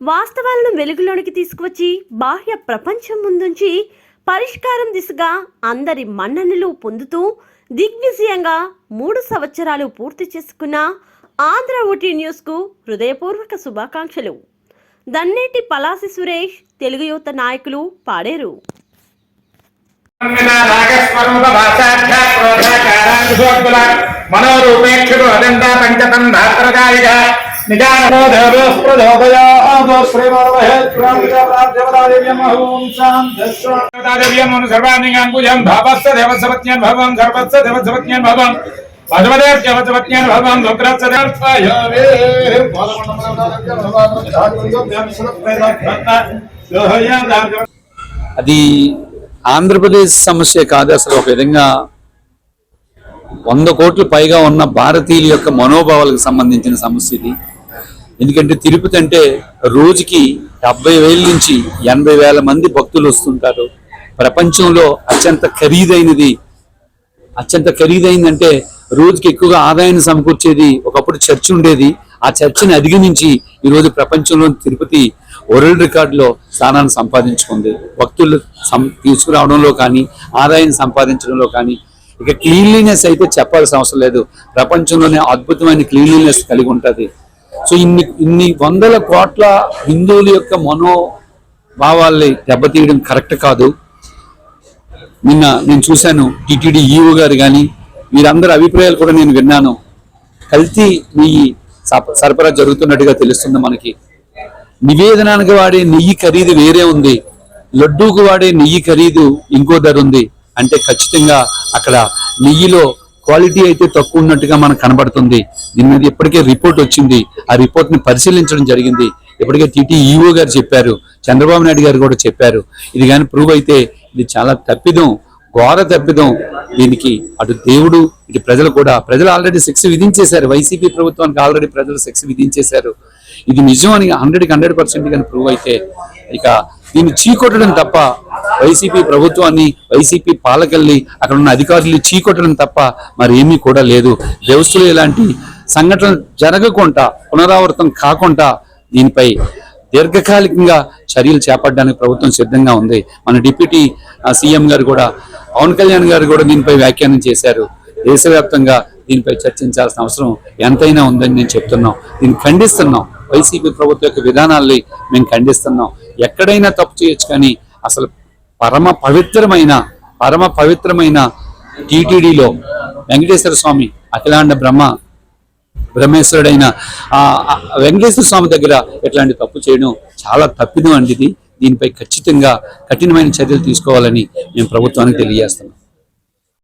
వాస్తవాలను వెలుగులోనికి తీసుకువచ్చి బాహ్య ప్రపంచం ముందుంచి పరిష్కారం దిశగా అందరి మన్ననలు పొందుతూ దిగ్విజయంగా మూడు సంవత్సరాలు పూర్తి చేసుకున్న ఆంధ్ర ఓటీ న్యూస్కు హృదయపూర్వక శుభాకాంక్షలు. దన్నేటి పలాసి సురేష్ తెలుగు యువత నాయకులు పాడేరు. మనోరూపేక్షుడు అదంతా పంచతం ధాత్రకారిక నిజానో దేవో ప్రచోదయాదో శ్రీమద్మహేశ్వరాదేవ్యమహోంశాంతస్వాదేవ్యమను సర్వాణిగాన్ పూజం భావస్య అది ఆంధ్రప్రదేశ్ సమస్య కాదు అసలు ఒక విధంగా వంద కోట్లు పైగా ఉన్న భారతీయుల యొక్క మనోభావాలకు సంబంధించిన సమస్య ఇది. ఎందుకంటే తిరుపతి అంటే రోజుకి డెబ్బై వేల నుంచి ఎనభై వేల మంది భక్తులు వస్తుంటారు. ప్రపంచంలో అత్యంత ఖరీదైనది అత్యంత ఖరీదైందంటే రోజుకి ఎక్కువగా ఆదాయాన్ని సమకూర్చేది ఒకప్పుడు చర్చ్ ఉండేది. ఆ చర్చిని అధిగమించి ఈ రోజు ప్రపంచంలో తిరుపతి వరల్డ్ రికార్డులో స్థానాన్ని సంపాదించుకుంది. భక్తులు తీసుకురావడంలో కానీ ఆదాయాన్ని సంపాదించడంలో కానీ ఇక క్లీన్లీనెస్ అయితే చెప్పాల్సిన అవసరం లేదు. ప్రపంచంలోనే అద్భుతమైన క్లీన్లీనెస్ కలిగి ఉంటుంది. సో ఇన్ని ఇన్ని వందల కోట్ల హిందువుల యొక్క మనోభావాల్ని దెబ్బతీయడం కరెక్ట్ కాదు. నిన్న నేను చూశాను టిటిడి ఈఓ గారు కానీ వీరందరి అభిప్రాయాలు కూడా నేను విన్నాను. కల్తీ నెయ్యి సరఫరా జరుగుతున్నట్టుగా తెలుస్తుంది మనకి. నివేదనానికి వాడే నెయ్యి ఖరీదు వేరే ఉంది. లడ్డూకు వాడే నెయ్యి ఖరీదు ఇంకో ధర ఉంది. అంటే ఖచ్చితంగా అక్కడ నెయ్యిలో క్వాలిటీ అయితే తక్కువ ఉన్నట్టుగా మనకు కనబడుతుంది. దీని మీద ఇప్పటికే రిపోర్ట్ వచ్చింది. ఆ రిపోర్ట్ని పరిశీలించడం జరిగింది. ఇప్పటికే టీటీఈఓ గారు చెప్పారు. చంద్రబాబు నాయుడు గారు కూడా చెప్పారు. ఇది కానీ ప్రూవ్ అయితే ఇది చాలా తప్పిదం ఘోర తప్పిదం. దీనికి అటు దేవుడు ఇటు ప్రజలు కూడా ప్రజలు ఆల్రెడీ శిక్ష విధించేశారు. వైసీపీ ప్రభుత్వానికి ఆల్రెడీ ప్రజలు శిక్ష విధించేశారు. ఇది నిజం అని హండ్రెడ్కి హండ్రెడ్ పర్సెంట్ కానీ ప్రూవ్ అయితే ఇక దీన్ని చీకొట్టడం తప్ప వైసీపీ ప్రభుత్వాన్ని వైసీపీ పాలకల్ని అక్కడ ఉన్న అధికారులు చీకొట్టడం తప్ప మరి ఏమీ కూడా లేదు. వ్యవస్థలు ఇలాంటి సంఘటన జరగకుండా పునరావృతం కాకుండా దీనిపై దీర్ఘకాలికంగా చర్యలు చేపట్టడానికి ప్రభుత్వం సిద్ధంగా ఉంది. మన డిప్యూటీ సీఎం గారు కూడా పవన్ కళ్యాణ్ గారు కూడా దీనిపై వ్యాఖ్యానం చేశారు. దేశవ్యాప్తంగా దీనిపై చర్చించాల్సిన అవసరం ఎంతైనా ఉందని నేను చెప్తున్నాం. దీన్ని ఖండిస్తున్నాం. వైసీపీ ప్రభుత్వం యొక్క విధానాల్ని మేము ఖండిస్తున్నాం. ఎక్కడైనా తప్పు చేయొచ్చు కానీ అసలు పరమ పవిత్రమైన పరమ పవిత్రమైన టీటీడీలో వెంకటేశ్వర స్వామి అఖిలాండ బ్రహ్మ బ్రహ్మేశ్వరుడైన ఆ వెంకటేశ్వర స్వామి దగ్గర ఇట్లాంటి తప్పు చేయడం చాలా తప్పిదం అండి దీనిపై ఖచ్చితంగా కఠినమైన చర్యలు తీసుకోవాలని మేము ప్రభుత్వానికి తెలియజేస్తున్నాం